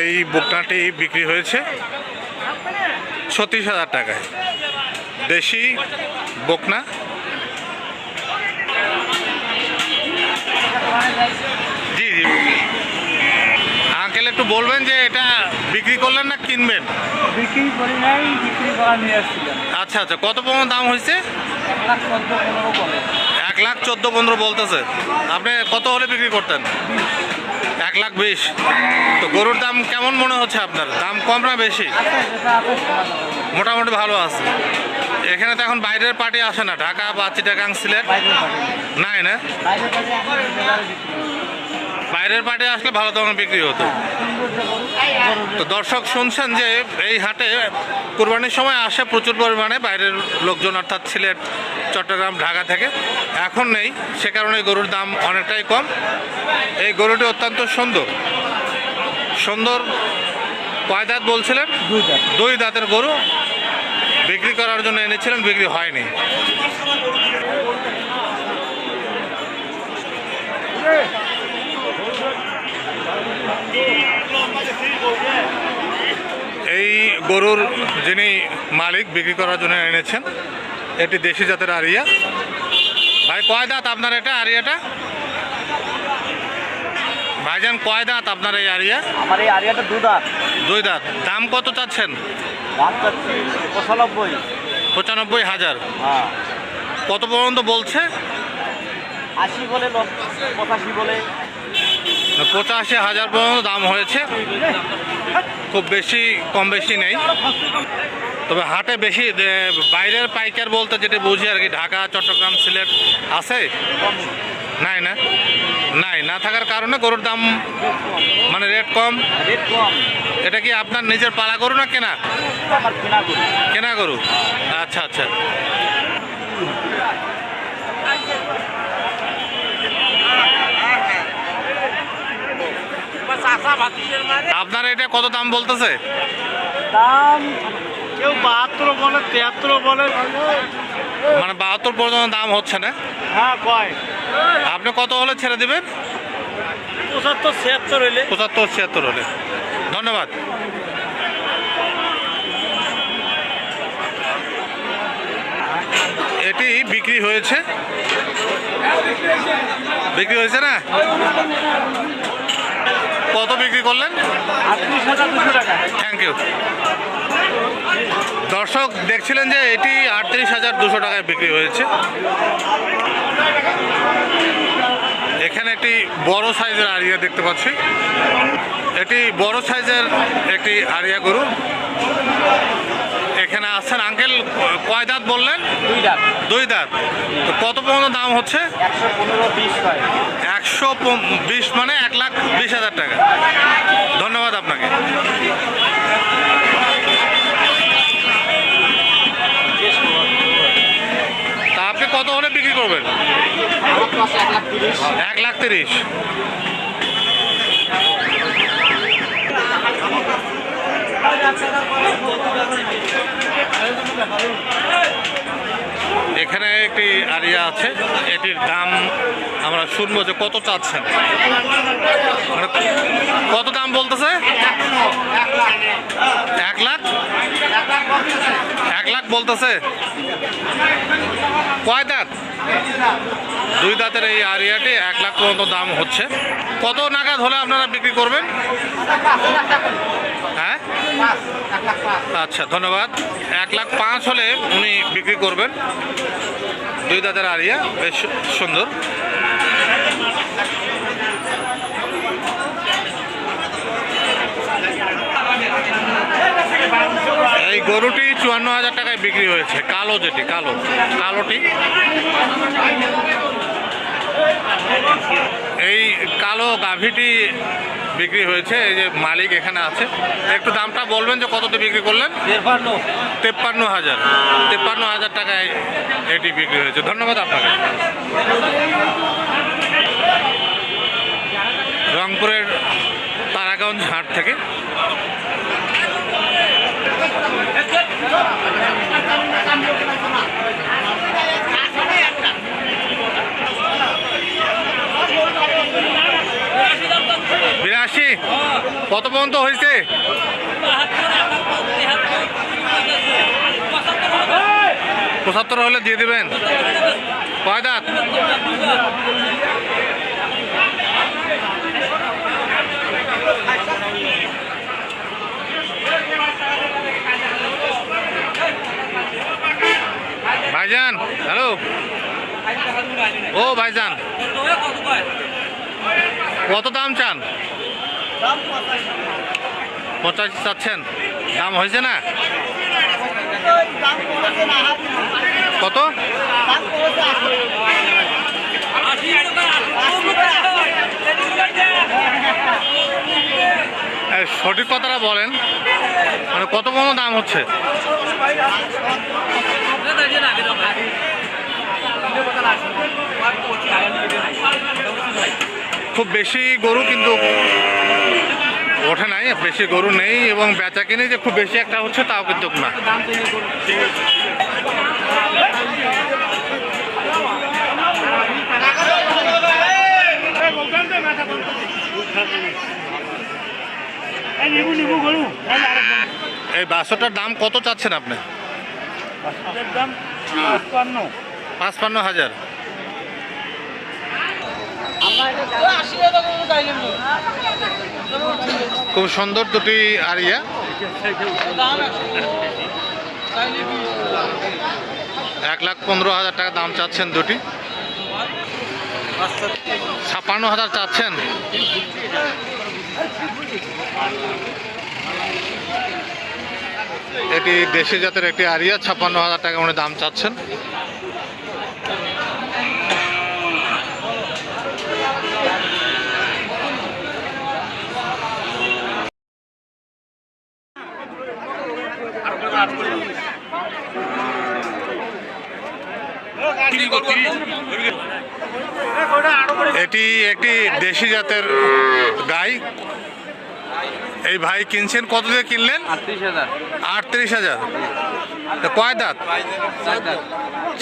এই বকনাটি বিক্রি হয়েছে ছত্রিশ হাজার টাকায়। দেশি বকনা। জি জি আঙ্কেল একটু বলবেন যে এটা বিক্রি করলেন না কিনবেন? বিক্রি করি নাই বিক্রি করা নিয়ে আসছিলাম। আচ্ছা আচ্ছা। কত পর্যন্ত দাম হয়েছে? এক লাখ চোদ্দ এক লাখ চোদ্দ পনেরো বলতেছে। আপনি কত হলে বিক্রি করতেন? এক লাখ বিশ। তো গরুর দাম কেমন মনে হচ্ছে আপনার? দাম কম না বেশি। মোটামুটি ভালো আছে। এখানে তো এখন বাইরের পার্টি আসে না, ঢাকা বা চিটাগাং সিলেট। নাই না? বাইরের পার্টি আসলে ভালো তখন বিক্রি হতো। তো দর্শক শুনছেন যে এই হাটে কোরবানির সময় আসে প্রচুর পরিমাণে বাইরের লোকজন, অর্থাৎ সিলেট চট্টগ্রাম ঢাকা থেকে। এখন নেই সে কারণে গরুর দাম অনেকটাই কম। এই গরুটি অত্যন্ত সুন্দর। সুন্দর কয় দাঁত বলছিলেন? দুই দাঁতের গরু। বিক্রি করার জন্য এনেছিলেন বিক্রি হয়নি। এই গরুর যিনি মালিক বিক্রি করার জন্য এনেছেন এটি দেশি জাতের আরিয়া। ভাই কয় দাঁত আপনার এটা আরিয়াটা? ভাইজান কয় দাঁত আপনার এই আরিয়া? আমার এই আরিয়াটা দু দাঁত। দুই দাঁত। দাম কত চাচ্ছেন? দাম চাচ্ছি পঁচানব্বই। পঁচানব্বই হাজার। হ্যাঁ। কত পর্যন্ত বলছে? আশি বলে পঁচাশি বলে। পঁচাশি হাজার পর্যন্ত দাম হয়েছে। খুব বেশি কম বেশি নেই। তবে হাটে বেশি বাইরের পাইকার বলতে যেটা বুঝি আর কি, ঢাকা, চট্টগ্রাম, সিলেট আছে? নাই না? নাই, না থাকার কারণে গরুর দাম মানে রেট কম। এটা কি আপনার নিজের পাড়া গরু না কেনা? কেনা গরু। আচ্ছা আচ্ছা। আপনার এটা কত দাম বলতেছে? দাম কেউ বাহাত্তর বলে তিয়াত্তর বলে। মানে বাহাত্তর পর্যন্ত দাম হচ্ছে না? হ্যাঁ কয়? আপনি কত হলে ছেড়ে দেবেন? পঁচাত্তর ছিয়াত্তর হইলে। পঁচাত্তর ছিয়াত্তর হলে। ধন্যবাদ। এটি বিক্রি হয়েছে? বিক্রি হয়েছে না? বিক্রি করলেন? থ্যাংক ইউ দর্শক দেখছিলেন যে এটি আটত্রিশ হাজার দুশো টাকায় বিক্রি হয়েছে। এখানে একটি বড় সাইজের আরিয়া দেখতে পাচ্ছি। এটি বড় সাইজের একটি আরিয়া গরু। এখানে আছেন আঙ্কেল কয় দাঁত বললেন? দুই দাঁত। দুই দাঁত। তো কত পর্যন্ত দাম হচ্ছে? একশো পনেরো বিশ একশো বিশ মানে এক লাখ বিশ হাজার টাকা। ধন্যবাদ আপনাকে। তা আপনি কত হলে বিক্রি করবেন? এক লাখ তিরিশ এক লাখ তিরিশ এখানে একটি আরিয়া আছে। এটির দাম আমরা শুনব যে কত চাচ্ছেন। মানে কত দাম বলতেছে? এক লাখ? এক লাখ বলতেছে। কয় দাঁত? দুই দাঁতের এই আরিয়াটি এক লাখ পর্যন্ত দাম হচ্ছে। কত নাগাদ হলে আপনারা বিক্রি করবেন? হ্যাঁ? আচ্ছা ধন্যবাদ। এক লাখ পাঁচ হলে উনি বিক্রি করবেন। দুই দাঁতের আরিয়া, বেশ সুন্দর। এই গরুটি চুয়ান্ন হাজার টাকায় বিক্রি হয়েছে। কালো যেটি, কালো, কালোটি। এই কালো গাভীটি বিক্রি হয়েছে এই যে মালিক এখানে আছে। একটু দামটা বলবেন যে কততে বিক্রি করলেন? তেপ্পান্ন। হাজার। তেপ্পান্ন হাজার টাকায় এটি বিক্রি হয়েছে। ধন্যবাদ আপনাকে। রংপুরের তারাগঞ্জ হাট থেকে। কত পর্যন্ত হয়েছে? পঁচাত্তর হলে দিয়ে দেবেন। কয় ভাইজান, হ্যালো? ও ভাইজান, কত দাম চান? পঁচাশি চাচ্ছেন। দাম হয়েছে না? কত? সঠিক কথাটা বলেন। মানে কত কম দাম হচ্ছে? খুব বেশি গরু কিন্তু ওঠে নাই বেশি গরু নেই এবং বেচা কিনে যে খুব বেশি একটা হচ্ছে তাও কিন্তু না। এই বাসটার দাম কত চাচ্ছেন আপনি? পাঁচপান্ন হাজার। খুব সুন্দর দুটি আরিয়া। এক লাখ পনেরো হাজার টাকা দাম চাচ্ছেন দুটি। ছাপ্পান্ন হাজার চাচ্ছেন। এটি দেশি জাতের একটি আরিয়া, ছাপ্পান্ন হাজার টাকা উনি দাম চাচ্ছেন এটি একটি দেশি জাতের গাই। এই ভাই কিনছেন কত দিয়ে কিনলেন? আটত্রিশ হাজার। তা কয় দাঁত?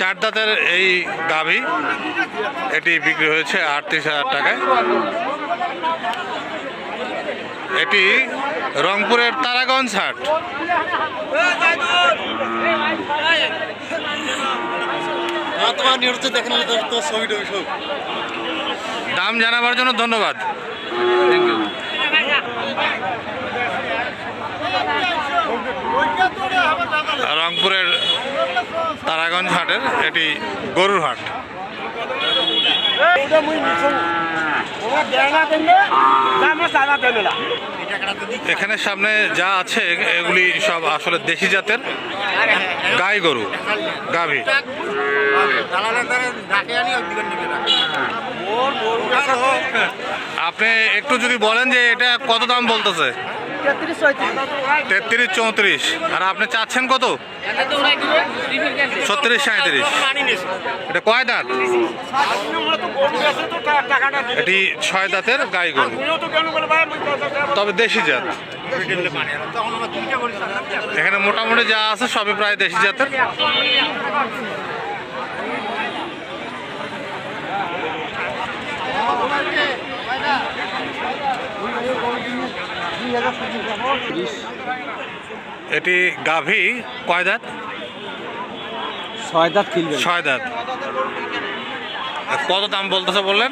চার দাঁতের এই গাভী। এটি বিক্রি হয়েছে আটত্রিশ হাজার টাকায়। এটি রংপুরের তারাগঞ্জ হাট। তোমার নিউজে দেখেন ছবি টবি সব। দাম জানাবার জন্য ধন্যবাদ। রংপুরের তারাগঞ্জ হাটের এটি গরুর হাট। এখানে সামনে যা আছে এগুলি সব আসলে দেশি জাতের। গাই গরু গাভী। আপনি একটু যদি বলেন যে এটা কত দাম বলতেছে? তেত্রিশ চৌত্রিশ। আর আপনি চাচ্ছেন কত? ছত্রিশ সাঁত্রিশ এটা কয় দাঁত? এটি ছয় দাঁতের গাই গরু। তবে দেশি জাত। এখানে মোটামুটি যা আছে সবই প্রায় দেশি জাতের। এটি গাভী কয় দাঁত? ছয় দাঁত কিনবেন। ছয় দাঁত। কত দাম বলতেছে বললেন?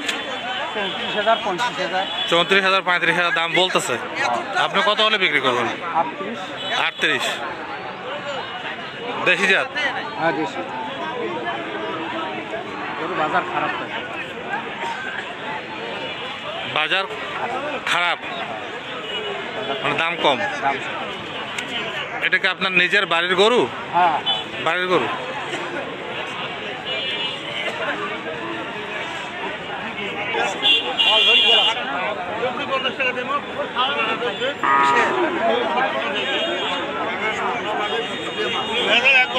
চৌত্রিশ হাজার পঁয়ত্রিশ হাজার। দাম বলতেছে। আপনি কত হলে বিক্রি করবেন? আটত্রিশ। আটত্রিশ। দেশি জাত? হ্যাঁ দেশি। বাজার খারাপ বাজার খারাপ। মানে দাম কম। এটা কি আপনার নিজের বাড়ির গরু? হ্যাঁ, হ্যাঁ। বাড়ির গরু? এক